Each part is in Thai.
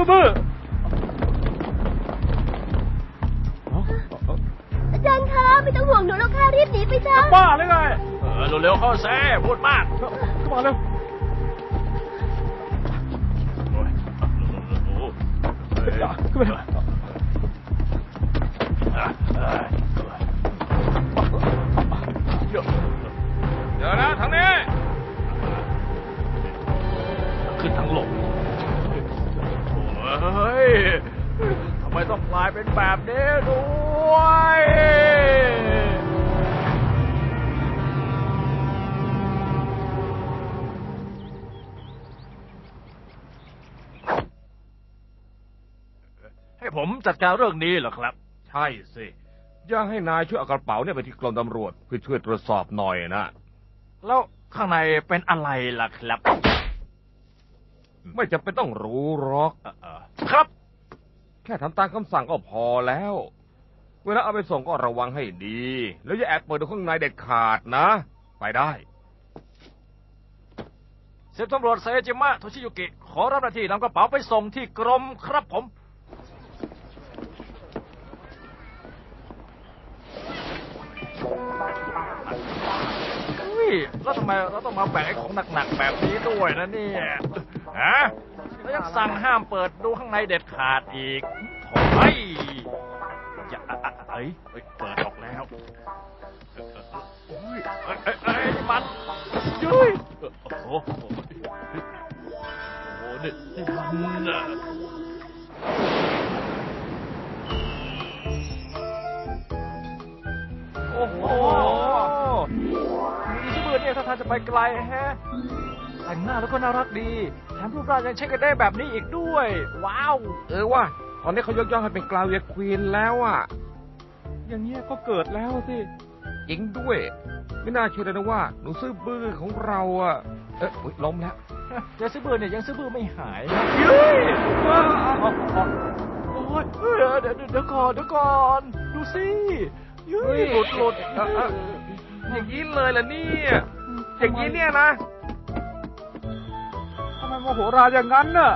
ซูเบอร์อาจารย์คะไม่ต้องห่วงหนูหรอกค่ะรีบหนีไปซะบ้าเลยไงเออเร็วๆเข้าแซ่พู กลายเป็นแบบนี้ด้วยให้ผมจัดการเรื่องนี้เหรอครับ ใช่สิอยากให้นายช่วยเอากระเป๋าเนี่ยไปที่กรมตำรวจเพื่อช่วยตรวจสอบหน่อยนะแล้วข้างในเป็นอะไรล่ะครับ ไม่จำเป็นต้องรู้หรอกเอ่อเอ่อครับแค่ทำตามคำสั่งก็พอแล้ว เวลาเอาไปส่งก็ระวังให้ดี แล้วอย่าแอบเปิดดูข้างในเด็ดขาดนะ ไปได้เซฟตำรวจไซจิมะโทชิยุกิ ขอรับหน้าที่นำกระเป๋าไปส่งที่กรมครับผม แล้วทำไมเราต้องมาแบกไอ้ของหนักๆแบบนี้ด้วยนะเนี่ยฮะแล้วยังสั่งห้ามเปิดดูข้างในเด็ดขาดอีกโถ่ยอะอะเอ้ยเอ้ยเปิดออกแล้วเอ้ยเอ้ยเอ้ยเอ้ยมันยุ้ยโอ้โหโอ้โหนี่มัน ทางจะไปไกลแฮะแต่งหน้าแล้วก็น่ารักดีแถมรูปร่างยังใช้กันได้แบบนี้อีกด้วย ว้าว เออว่าตอนนี้เขายกย่องให้เป็นกลาวเวียควีนแล้วอะ อย่างเงี้ยก็เกิดแล้วสิจริงด้วย ไม่น่าเชื่อเลยนะว่าหนูซื่อบื้อของเราอะ เอ๊ะอุ๊ยล้มแล้วยาซื้อเบอร์เนี่ยยังซื้อเบอร์ไม่หายเฮ้ยอ้าวอ้าวอ้าวโอ้ยเดี๋ยวเดี๋ยวเดี๋ยวก่อนเดี๋ยวก่อนดูสิเฮ้ยหลุดหลุดเอ่อเอ่ออย่างนี้เลยล่ะเนี่ย อย่างนี้เนี่ยนะทำไมโมโหราอย่างนั้นน่ะ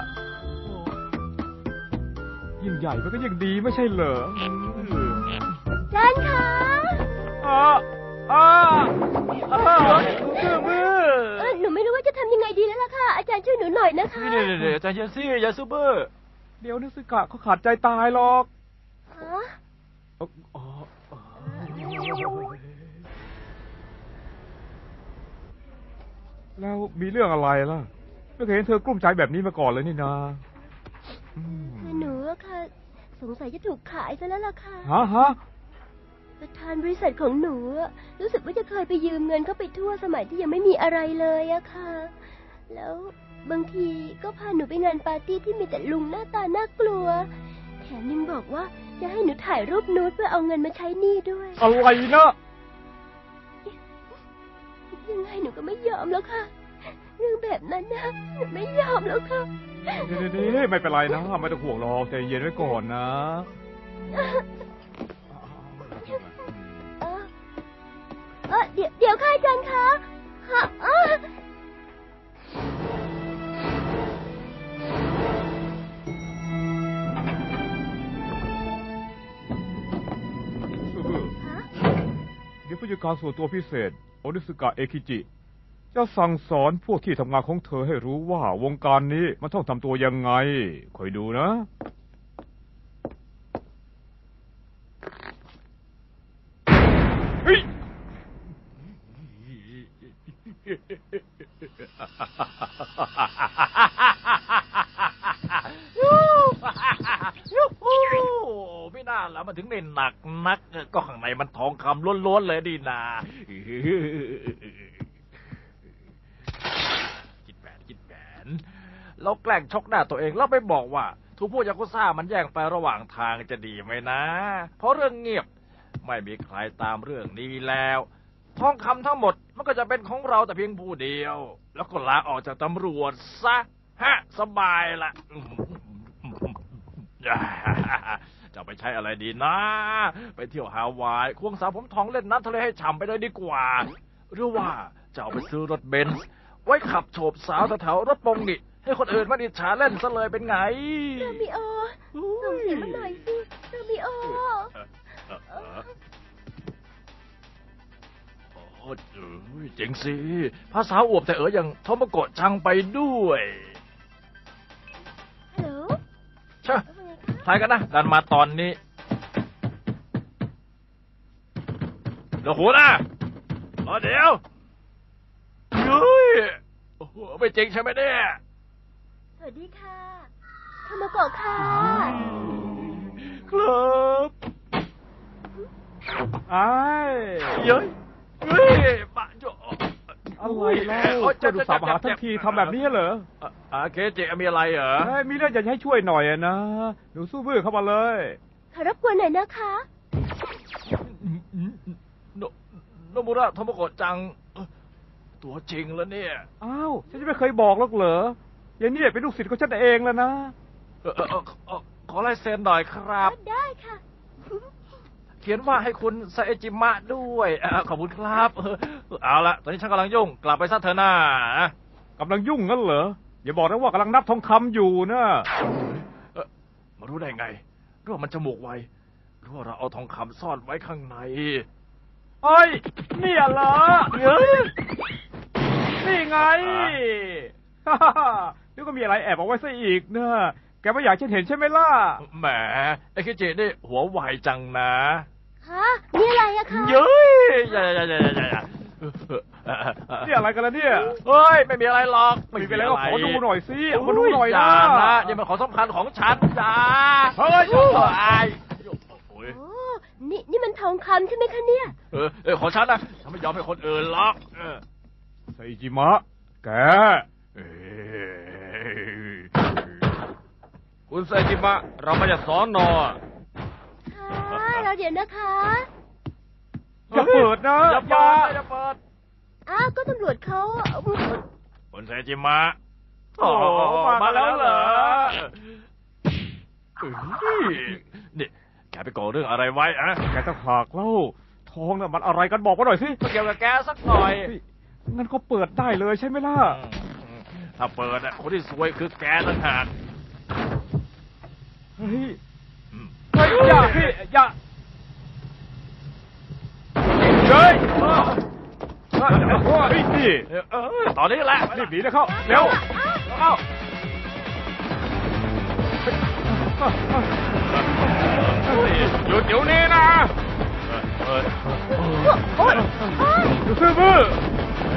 ยิ่งใหญ่มันก็ยิ่งดีไม่ใช่เหรออาจารย์คะอ่าอ่าอ่าซื่อมือเออหนูไม่รู้ว่าจะทำยังไงดีแล้วล่ะค่ะ อาจารย์ช่วยหนูหน่อยนะคะนี่เดี๋ยวเดี๋ยวใจเย็นสิยาซื้อเบอร์เดี๋ยวนึกสึกะเขาขาดใจตายหรอกฮะอ๋ออ๋ออ๋อ แล้วมีเรื่องอะไรล่ะ ไม่เคยเห็นเธอกลุ้มใจแบบนี้มาก่อนเลยนี่นาอืมคือหนูอะค่ะ สงสัยจะถูกขายซะแล้วล่ะค่ะ ฮะฮะประธานบริษัทของหนูอะรู้สึกว่าจะเคยไปยืมเงินเขาไปทั่วสมัยที่ยังไม่มีอะไรเลยอะค่ะ แล้วบางทีก็พาหนูไปงานปาร์ตี้ที่มีแต่ลุงหน้าตาน่ากลัว แถมยังบอกว่าจะให้หนูถ่ายรูปนูดเพื่อเอาเงินมาใช้หนี้ด้วย อะไรนะ ยังไงหนูก็ไม่ยอมแล้วค่ะ เรื่องแบบนั้นนะหนูไม่ยอมแล้วค่ะนี่นี่นี่ไม่เป็นไรนะไม่ต้องห่วงหรอกใจเย็นไว้ก่อนนะ เออเออเดี๋ยวเดี๋ยวค่ะอาจารย์คะฮะเออฮะเดี๋ยวผู้จัดการส่วนตัวพิเศษโอนิสกะเอคิจิ จะสั่งสอนพวกที่ทำงานของเธอให้รู้ว่าวงการนี้มันต้องทำตัวยังไง คอยดูนะ เฮ้ย ยูฮูไม่น่าแล้วมันถึงได้หนักนักก็ข้างใน มันทองคำล้วนๆเลยดีนาคิดแผนคิดแผนเราแกล้งชกหน้าตัวเองแล้วไปบอกว่าถูกพวกยากุซ่ามันแย่งไประหว่างทางจะดีไหมนะ เพราะเรื่องเงียบไม่มีใครตามเรื่องนี้แล้วทองคำทั้งหมดมันก็จะเป็นของเราแต่เพียงผู้เดียว แล้วก็ลาออกจากตำรวจซะฮะ สบายละ จะเอาไปใช้อะไรดีนะ ไปเที่ยวฮาวายควงสาวผมทองเล่นน้ำทะเลให้ฉ่ำไปเลยดีกว่า หรือว่าจะเอาไปซื้อรถเบนซ์ไว้ขับโฉบสาวแถวๆรถปงนี่ให้คนอื่นมาดิฉาเล่นซะเลยเป็นไงโรมิโอส่งเสียงมาหน่อยสิโรมิโอโอ้เอ้ยเจ๋งสิภาษาอวบแต่เอ๋ออย่างโทโมโกะจังไปด้วยฮัลโหลเช่ะว่าไงคะ ทายกันนะดันมาตอนนี้เดี๋ยวหูนะรอเดี๋ยวเฮ้ยโอ้โหไม่จริงใช่ไหมเนี่ยสวัสดีค่ะธรรมโกะค่ะ ครับไอ้เย้ยเฮ้ยบะโจอะไรเล่าจะดูสาวมาหาทั้งทีทำแบบนี้เหรอ อะอ่าเคเจมีอะไรเหรอเฮ้ยมีเรื่องอยากจะให้ช่วยหน่อยอะนะหนูสู้บื้อเข้ามาเลยขอรบกวนหน่อยนะคะโนโนมุระโทโมโกะจังเอ่อตัวจริงแล้วเนี่ย อ้าวฉันจะไม่เคยบอกหรอกเหรออย่างนี้เป็นลูกศิษย์ของฉันเองแล้วนะเอ่อเอ่อเอ่อเอ่อขอลายเซ็นหน่อยครับ ได้ค่ะ เขียนว่าให้คุณไซเอจิมะด้วยเอ่อขอบคุณครับเออเอาละตอนนี้ฉันกำลังยุ่ง กลับไปซะเถอะน้ากำลังยุ่งงั้นเหรอ อย่าบอกนะว่ากำลังนับทองคำอยู่นะเอ่อมารู้ได้ไงหรือว่ามันจมูกไวหรือว่าเราเอาทองคำซ่อนไว้ข้างในเอ้ยเนี่ยเหรอเฮ้ยนี่ไงฮ่าฮ่าฮ่านึกว่ามีอะไรแอบเอาไว้ซะอีกนะแกไม่อยากฉันเห็นใช่ไหมล่ะ แหมไอ้เคเจนี่หัวไวจังนะคะมีอะไรอะคะ เย้ยอย่าอย่าอย่าอย่าอย่า อย่าเออเออเออเออนี่อะไรกันล่ะเนี่ย เฮ้ย ไม่มีอะไรหรอกไม่มีอะไรก็ขอดูหน่อยสิเอามาดูหน่อยอย่านะนะนี่มันของสำคัญของฉันจ้าเฮ้ยโอ้ยโอ้ยโอ้นี่นี่มันทองคำใช่ไหมคะเนี่ย เออเออของฉันนะฉันไม่ยอมให้คนอื่นหรอกเออไซจิมะ แกเอ้ยคุณไซจิมะ เรามาจากสอนอค่ะเราเดี๋ยวนะคะ อย่าเปิดนะอย่าเปิดอย่าเปิดอ้าวก็ตำรวจเขาเอาคนเซจิมะโอ้มาแล้วเหรอเอ้ยนี่แกไปก่อเรื่องอะไรไว้อะแกต้องหากเล่าทองน่ะมันอะไรกันบอกมาหน่อยสิเกี่ยวกับแกสักหน่อยเฮ้ยงั้นก็เปิดได้เลยใช่ไหมล่ะถ้าเปิดอะคนที่ซวยคือแกต่างหากเฮ้ยอืมเฮ้ยอย่าพี่อย่าเฮ้ยเฮ้ยนี่เออเออตอนนี้แหละรีบหนีนะเข้าเร็วเข้าหยุดเดี๋ยวนี้นะเออโอ๊ยอยดูซื่อบื้อ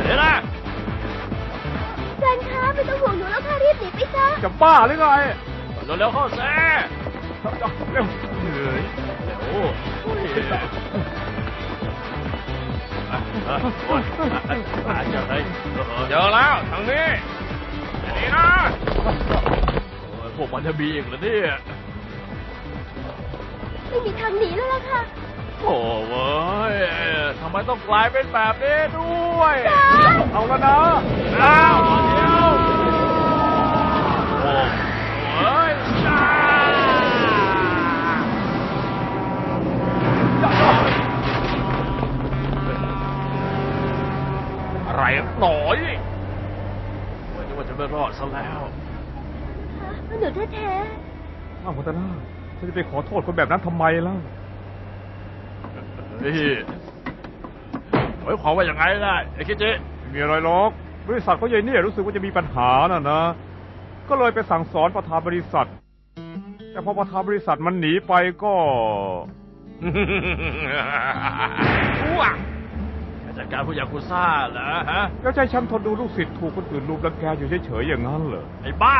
เดี๋ยนะแฟนคะไม่ต้องห่วงหนูแล้วค่ะรีบหนีไปซะจะบ้าหรือไงเร็วๆเข้าแซ่เร็วเฮ้ยเดี๋ยวโอ้ยอะอะโอ๊ยอะอะ เจอเลยเจอแล้วทางนี้นี่นะโอ้ยพวกมันจะมีอีกเหรอเนี่ยไม่มีทางหนีแล้วล่ะค่ะ โอ้เว้ยทำไมต้องกลายเป็นแบบนี้ด้วย เอาแล้วนะอ้าว หน่อยไม่นึกว่าจะไม่รอดซะแล้วหนูแท้อ้าวหัวตาหน้าฉันจะไปขอโทษคนแบบนั้นทำไมล่ะเฮ้ยหมายความว่าอย่างไงล่ะไอ้คิดจิไม่มีอะไรหรอกบริษัทเขาใหญ่เนี่ยรู้สึกว่าจะมีปัญหาน่ะนะ ก็เลยไปสั่งสอนประธานบริษัท แต่พอประธานบริษัทมันหนีไปก็อ้วก จัดการผู้ยากุซ่าเหรอฮะแล้วใจฉันทนดูลูกศิษย์ถูกคนอื่นลุมรังแกอยู่เฉยๆอย่างนั้นเหรอไอ้บ้า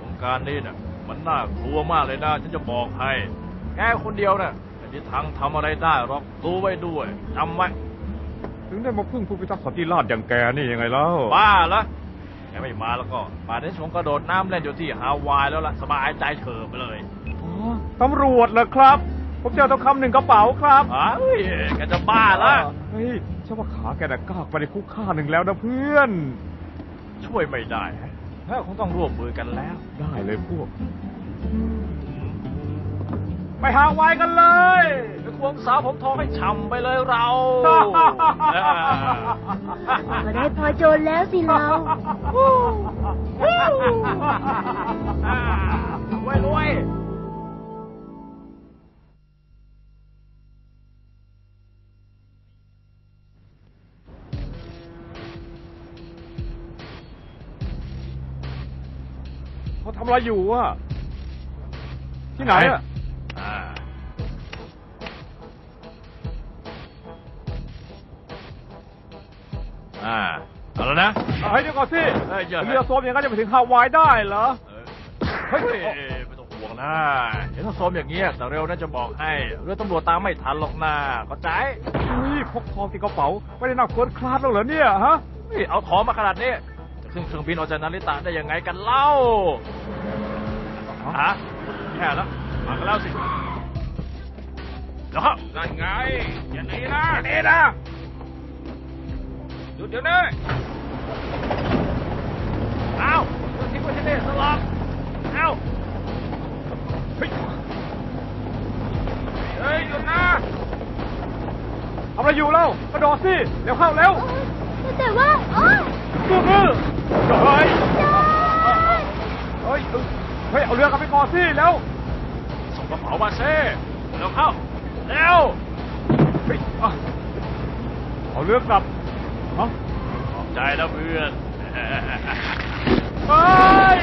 วงการนี้น่ะ มันน่ากลัวมากเลยนะฉันจะบอกให้แกคนเดียวน่ะไม่มีทางทำอะไรได้หรอกดูไว้ด้วยจำไว้ ถึงได้มาพึ่งผู้พิทักษ์สันติราษฎร์อย่างแกนี่ยังไงแล้วบ้าละแกไม่มาแล้วก็ป่านนี้ชงกระโดดน้ำเล่นอยู่ที่ฮาวายแล้วล่ะสบายใจเฉิบไปเลย อ๋อตำรวจเหรอครับ ผมเจอทองคำหนึ่งกระเป๋าครับเฮ้ยแกจะบ้าละเฮ้ยฉันว่าขาแกน่ะกล้ากไปในคุกข้าหนึ่งแล้วนะเพื่อน ช่วยไม่ได้ฮะถ้าคงต้องร่วมมือกันแล้ว ได้เลยพวก ไปหาไว้กันเลยไปควงสาวผมทองให้ฉ่ำไปเลยเราๆก็ได้พอโจรแล้วสิเราำอะไรอยู่อะที่ไหนอะอ่าอ่าเอาแล้วนะเฮ้ยเดี๋ยวก่อนสิเอ้ยอย่าเรือโซมอย่างนั้นจะไปถึงฮาวายได้เหรอเออเฮ้ยไม่ต้องห่วงนะเห็นถ้าโซมอย่างเงี้ยแต่เร็วน่าจะบอกให้ เรือตำรวจตามไม่ทันหรอกนะเข้าใจ อุ้ยพกทองติดกระเป๋า ไม่ได้นั่งเฟิร์สคลาสแล้วเหรอเนี่ยฮะ นี่เอาของมาขนาดนี้จะขึ้นเครื่องบินออกจากนาริตะได้ยังไงกันเล่า ฮะแค่แล้วมากันแล้วสิแล้วครับนั่นไงอย่าหนีนะเอ็นะหยุดเดี๋ยวนี้เอาทิ้งไว้ที่นี่สลับเอาเฮ้ยเฮ้ยหยุดนะทำอะไรอยู่เล่ากระโดดสิเร็วเข้าเร็วแต่ว่าโอ๊ยมือมือเฮ้ยจานเฮ้ยเฮ้ยเอาเรือกลับไปก่อนสิเร็วส่งกระเป๋ามาเซ่เร็วเข้าเร็วเฮ้ยอะเอาเรือกลับฮะขอบใจนะเพื่อนเฮ้ย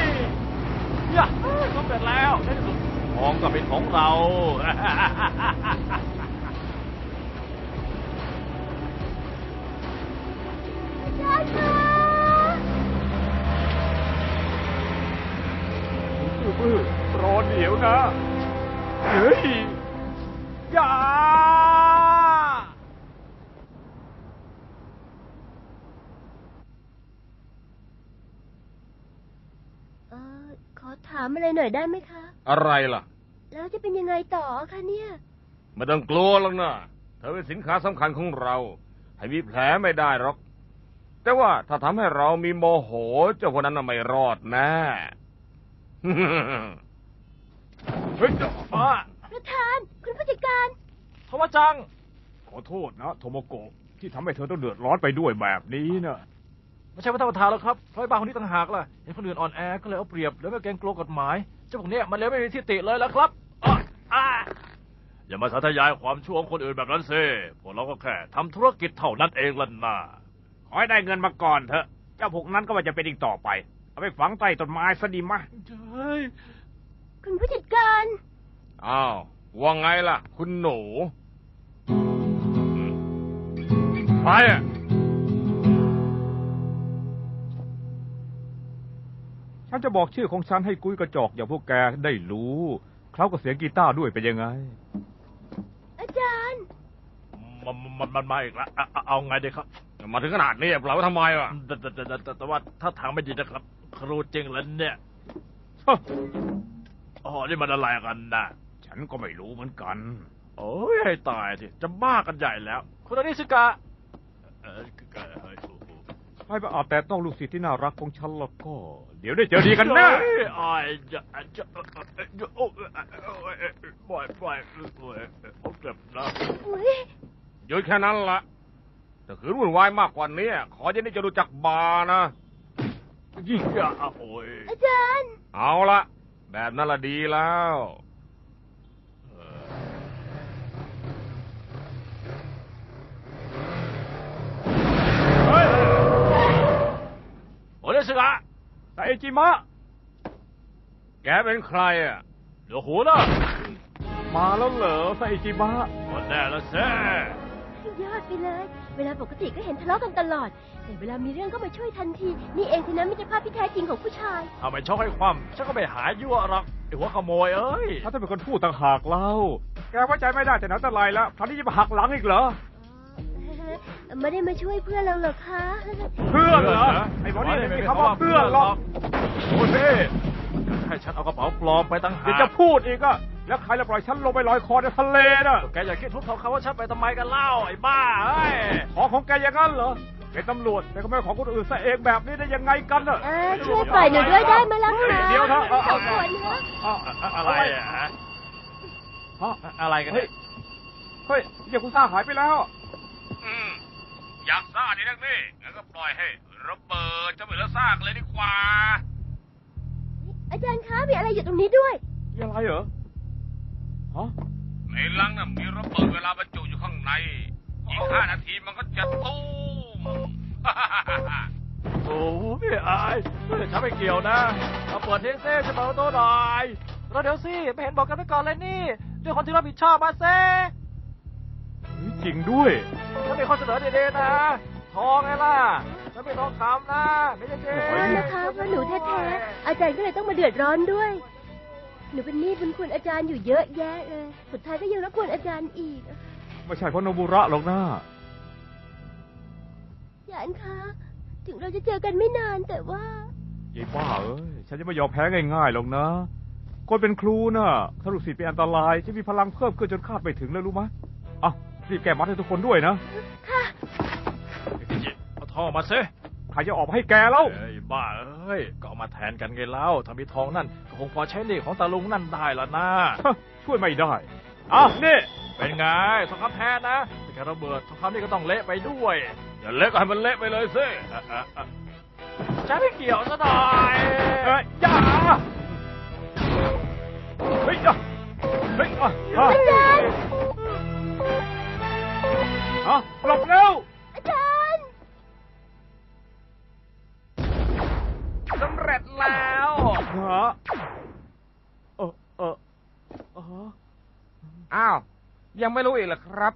อย่าสำเร็จแล้วในที่สุดของก็เป็นของเราจานคะ มือมือ รอเดี๋ยวนะ เฮ้ยอย่าเออขอถามอะไรหน่อยได้ไหมคะ อะไรล่ะ แล้วจะเป็นยังไงต่อคะเนี่ย ไม่ต้องกลัวหรอกนะเธอเป็นสินค้าสำคัญของเรา ให้มีแผลไม่ได้หรอก แต่ว่าถ้าทำให้เรามีโมโห เจ้าคนนั้นน่ะไม่รอดแน่ เฮ้ยอะประธาน คุณผู้จัดการโทวจัง ขอโทษนะโทโมโกะที่ทำให้เธอต้องเดือดร้อนไปด้วยแบบนี้นะไม่ใช่ว่าท่านประธานแล้วครับเพราะไอ้บ้าคนนี้ต่างหากล่ะเห็นคนอื่นอ่อนแอก็เลยเอาเปรียบแล้วก็เกรงกลัวกฎหมายเจ้าพวกเนี้ยมันเลยไม่มีที่ติเลยแล้วครับอะอะอย่ามาสาธยายความชั่วของคนอื่นแบบนั้นสิพวกเราก็แค่ทำธุรกิจเท่านั้นเองล่ะนะขอให้ได้เงินมาก่อนเถอะ เจ้าพวกนั้นก็ว่าจะเป็นอีกต่อไป เอาไปฝังใต้ต้นไม้ซะดีมะเฮ้ยคุณผู้จัดการ อ้าว ว่าไงล่ะ คุณหนูใครอะฉันจะบอกชื่อของฉันให้กุ้ยกระจอกอย่างพวกแกได้รู้เขาก็เสียงกีตาร์ด้วยเป็นยังไง อาจารย์ มันมันมันมาอีกแล้วอะอะเอาไงดีครับ มาถึงขนาดนี้เราทำไมวะแต่แต่แต่แต่แต่ว่าถ้าทางไม่ดีนะครับ ครูจริงแล้วเนี่ยอ๋อนี่มันอะไรกันนะฉันก็ไม่รู้เหมือนกัน โอ้ยให้ตายสิจะบ้ากันใหญ่แล้ว คุณอนิสกะเออเออเฮ้ยโอ้โหใครไปอาจแต่ต้องลูกศิษย์ที่น่ารักของฉันแล้วก็ เดี๋ยวได้เจอดีกันแน่เฮ้ยอ้ายจะจะเอ่อเอ่อโอ้เอ่อเอ่อเอ่อปล่อยปล่อยปล่อยเอาเจ็บนะอุ้ยหยุดแค่นั้นละ ถ้าขืนวุ่นวายมากกว่านี้ขอจะได้จะรู้จักบาร์นะยิ่งอะโอ้ยอาจารย์ เอาละแบบนั้นละดีแล้วเฮ้ยโอนิสกะแต่เอจิมะ แกเป็นใครอะเดี๋ยวหูนะมาแล้วเหรอไซจิมะคนแน่ละแซ่ ยอดไปเลย เวลาปกติก็เห็นทะเลาะกันตลอด แต่เวลามีเรื่องก็มาช่วยทันที นี่เองสินะมิตรภาพที่แท้จริงของผู้ชายทำไมชอบให้ความฉันก็ไปหายั่วหรอกไอ้หัวขโมยเอ้ยถ้าจะเป็นคนพูดต่างหากเล่า แกไว้ใจไม่ได้แต่ไหนแต่ไรแล้วคราวนี้จะมาหักหลังอีกเหรอ ไม่ได้มาช่วยเพื่อนเราเหรอคะเพื่อนเหรอ ไอ้บอนี่ไม่มีคำว่าเพื่อนหรอกโอ้ยเพ่ให้ฉันเอากระเป๋าปลอมไปตั้งหาเดี๋ยวจะพูดอีกอะ แล้วใครจะปล่อยฉันลงไปลอยคอในทะเลน่ะแกอย่าคิดทุบทองเขาว่าฉันไปทำไมกันเล่าไอ้บ้าเอ้ยของของแกอย่างนั้นเหรอเป็นตำรวจแต่ก็ไม่ของคนอื่นซะเองแบบนี้ได้ยังไงกันน่ะเออช่วยปล่อยหนูด้วยได้ไหมล่ะคะเดี๋ยวนะเอาสเอาองคนฮะเอาอะอะไรอะฮะฮะอะไรกันเนี่ยเฮ้ยเดี๋ยวคุณซ่าหายไปแล้วอืมอยากซ่าดีนักนี่งั้นก็ปล่อยให้ระเบิดจะไปแล้วซากเลยดีกว่า อาจารย์คะมีอะไรอยู่ตรงนี้ด้วยมีอะไรเหรอ ฮะในลังน่ะมีระเบิดเวลาบรรจุอยู่ข้างใน อีกห้านาทีมันก็จะตู้มโอ้พี่อายฉันไม่เกี่ยวนะเอาเปิดเทงเซ่จะเปิดประตัวหน่อยแล้วเดี๋ยวสิไม่เห็นบอกกันไปก่อนเลยนี่ด้วยคนที่รับผิดชอบมาเซ่เฮ้ยจริงด้วยฉันมีข้อเสนอเด็ดๆนะ ทองไงล่ะฉันเป็นทองคำนะ ไม่ใช่เจ๊โอ้นั่ยนนะคะเพราะหนูแท้ๆอาจารย์ก็เลยต้องมาเดือดร้อนด้วย หนูเป็นหนี้บุญคุณอาจารย์อยู่เยอะแยะเลย สุดท้ายก็ยังรบกวนอาจารย์อีก ไม่ใช่เพราะโนบุระหรอกนะอาจารย์คะ ถึงเราจะเจอกันไม่นานแต่ว่า ยายบ้าเอ้ย ฉันจะไม่ยอมแพ้ง่ายๆหรอกนะ คนเป็นครูน่ะถ้าลูกศิษย์เป็นอันตรายจะมีพลังเพิ่มขึ้นจนคาดไม่ถึงเลยรู้ไหมอะรีบแก้มัดให้ทุกคนด้วยนะ ค่ะ เอาทองมาซิ ใครจะออกมาให้แกแล้วเอ้ยบ้าเอ้ยก็เอามาแทนกันไงเล่าถ้ามีทองนั่นก็คงพอใช้หนี้ของตาลุงนั่นได้ละนะช่วยไม่ได้อะนี่เป็นไงทองคำแทนนะแต่แค่ระเบิดทองคำนี่ก็ต้องเละไปด้วยอย่าเล็กให้มันเละไปเลยสิอะอะอะฉันไม่เกี่ยวซะหน่อยเอ้ยอย่าเฮ้ยอะเฮ้ยอะอะอาจารย์อะหลบเร็ว ฮะเออเออเอออ้าว ยังไม่รู้อีกเหรอครับ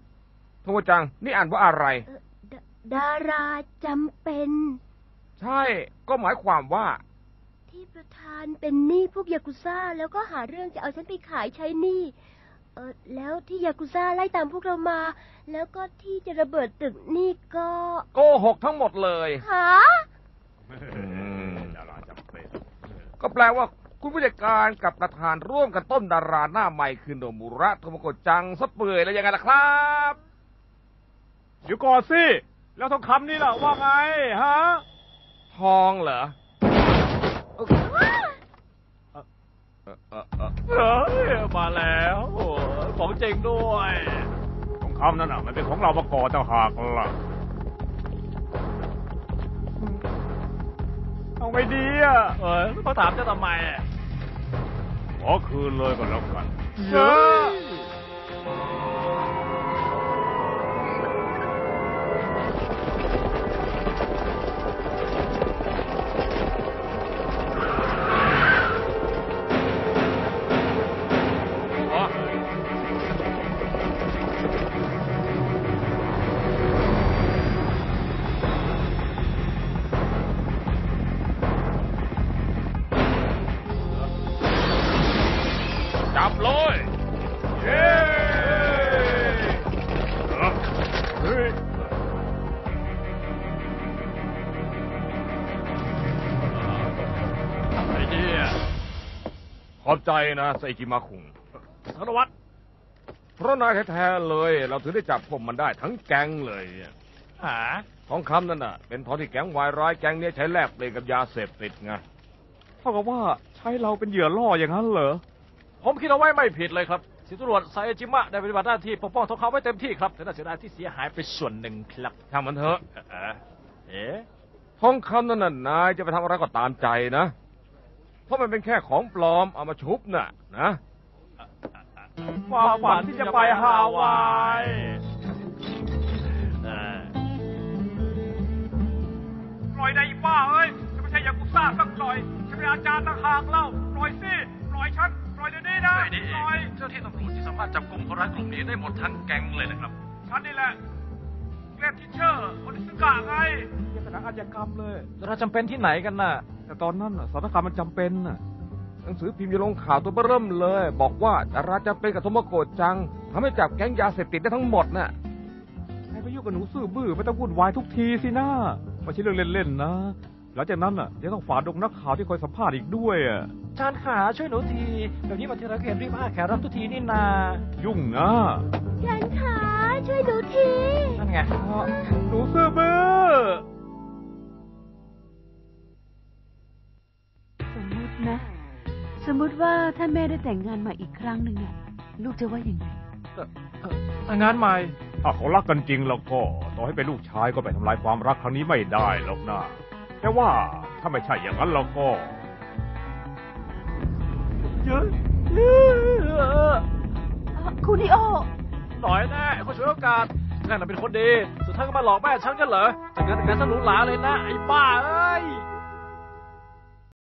โทโมจัง นี่อ่านว่าอะไร เอ่อดดาราจำเป็น ใช่ ก็หมายความว่า ที่ประธานเป็นหนี้พวกยากุซ่า แล้วก็หาเรื่องจะเอาฉันไปขายใช้หนี้เออแล้วที่ยากุซ่าไล่ตามพวกเรามา แล้วก็ที่จะระเบิดตึกนี่ก็โกหกทั้งหมดเลย หาดาราจำเป็น ก็แปลว่าคุณผู้จัดการกับประธานร่วมกันต้มดาราหน้าใหม่คือโนมุระโทโมโกะจังสะเปื่อยแล้วยังไงล่ะครับเดี๋ยวก่อนสิแล้วทองคำนี่ล่ะว่าไงฮะทองเหรอเออเออเออเออเฮ้ยมาแล้วโอ้ของจริงด้วย ทองคำนั่นน่ะ มันเป็นของเรามาก่อนต่างหากล่ะ เอาไงดีอะเออเขาถามจะทำไมอะขอคืนเลยก่อนแล้วกันเยอะ ใจนะไซจิมาคุงสารวัตรเพราะนายแท้ๆเลย เราถึงได้จับพวกมันได้ทั้งแก๊งเลยเนี่ยหาทองคำนั่นน่ะ เป็นทองที่แก๊งวายร้ายแก๊งเนี้ยใช้แลกเปลี่ยนกับยาเสพติดไงเท่ากับว่าใช้เราเป็นเหยื่อล่ออย่างนั้นเหรอ ผมคิดเอาไว้ไม่ผิดเลยครับสิตำรวจไซจิมะได้ปฏิบัติหน้าที่ปกป้องทองคำไว้เต็มที่ครับแต่น่าเสียดายที่เสียหายไปส่วนหนึ่งครับช่างมันเถอะเอ๊ะเอ๊ะทองคำนั่นน่ะนายจะไปทำอะไรก็ตามใจนะ เพราะมันเป็นแค่ของปลอมเอามาชุบน่ะ นะความฝันที่จะไปฮาวายเออปล่อยนายบ้าเอ้ยจะไม่ใช่ยากุซ่าสักหน่อยจะเป็นอาจารย์ต่างหากเล่าปล่อยสิปล่อยฉันปล่อยเดี๋ยวนี้นะนี่ปล่อยเจ้าที่ตำรวจที่สามารถจับกลุ่มคนร้ายกลุ่มนี้ได้หมดทั้งแก๊งเลยนะครับ ฉันนี่แหละเกรดทิเชอร์คนที่สกะไง ยังสถานอาชญากรรมเลยเราจำเป็นที่ไหนกันน่ะ แต่ตอนนั้นน่ะสถานการณ์มันจำเป็นน่ะ หนังสือพิมพ์จะลงข่าวตัวเบิ่มเลย บอกว่าดาราจะเป็นกับโทโมโกะจังทำให้จับแก๊งยาเสพติดได้ทั้งหมดน่ะ ใครไปยุ่งกับหนูซื่อบื้อไม่ต้องวุ่นวายทุกทีสินะไม่ใช่เรื่องเล่นๆนะ หลังจากนั้นน่ะยังต้องฝ่าดงนักข่าวที่คอยสัมภาษณ์อีกด้วยอะจานขาช่วยหนูทีแบบนี้มันที่เราเห็นรีบอ้าแขนรับทุกทีนี่นายุ่งนะอาจารย์ขาช่วยหนูที นั่นไง หนูซื่อบื้อ สมมุติว่าถ้าแม่ได้แต่งงานใหม่อีกครั้งหนึ่งลูกจะว่าอย่างไรแต่งงานใหม่ ถ้าเขารักกันจริงแล้วก็ต่อให้เป็นลูกชายก็ไปทำลายความรักครั้งนี้ไม่ได้หรอกนะแค่ว่าถ้าไม่ใช่อย่างนั้นเราก็เยอคุณนิโอ หน่อยแน่คนช่วยโอกาสแน่นเราเป็นคนดี สุดท้ายก็มาหลอกแม่ฉันกันเหรอแต่งงานแต่งงานสนุกหลาเลยนะไอ้บ้าเอ้ย